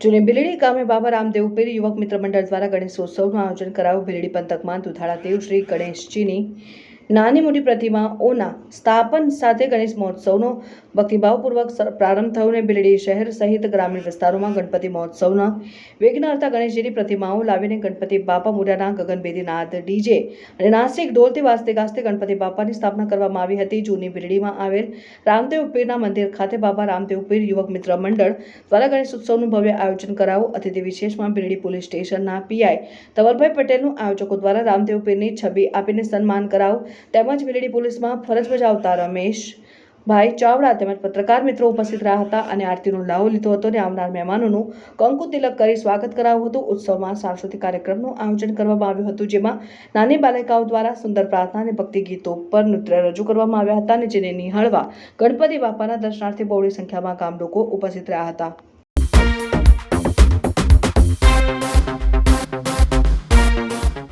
જૂની બિલડી ગામે બાબા રામદેવ પીર યુવક મિત્ર મંડળ દ્વારા ગણેશોત્સવનું આયોજન કરાયું. બિલીડી પંથકમાં દુધાળા દેવ શ્રી ગણેશજીની નાની મોટી પ્રતિમાઓના સ્થાપન સાથે ગણેશ મહોત્સવનો ભક્તિભાવપૂર્વક પ્રારંભ થયો અને બિલડી શહેર સહિત ગ્રામીણ વિસ્તારોમાં ગણપતિ મહોત્સવના વિઘ્નહર્તા ગણેશજીની પ્રતિમાઓ લાવીને ગણપતિ બાપા મોઢાના ગગનભેદી નાદ ડીજે અને નાસિક ઢોલથી વાસ્તે ગાસ્તે ગણપતિ બાપાની સ્થાપના કરવામાં આવી હતી. જૂની બિલડીમાં આવેલ રામદેવ પીરના મંદિર ખાતે બાબા રામદેવ પીર યુવક મિત્ર મંડળ દ્વારા ગણેશ ઉત્સવનું ભવ્ય આયોજન કરાવું અતિથિ વિશેષમાં બિલડી પોલીસ સ્ટેશનના પીઆઈ ધવલભાઈ પટેલનું આયોજકો દ્વારા રામદેવ પીરની છબી આપીને સન્માન કરાવું તેમજ બિરડી પોલીસમાં ફરજ બજાવતા રમેશ ભાઈ ચાવડા તેમજ પત્રકાર મિત્રો ઉપસ્થિત રહ્યા હતા અને આરતીનો લાવો લીધો હતો અને આવનાર મહેમાનોનું કંકુ તિલક કરી સ્વાગત કરાવ્યું હતું. ઉત્સવમાં સાંસ્કૃતિક કાર્યક્રમનું આયોજન કરવામાં આવ્યું હતું, જેમાં નાની બાલિકાઓ દ્વારા સુંદર પ્રાર્થના અને ભક્તિ ગીતો પર નૃત્ય રજૂ કરવામાં આવ્યા હતા અને જેને નિહાળવા ગણપતિ બાપાના દર્શનાર્થી બહોળી સંખ્યામાં ગામ લોકો ઉપસ્થિત રહ્યા હતા.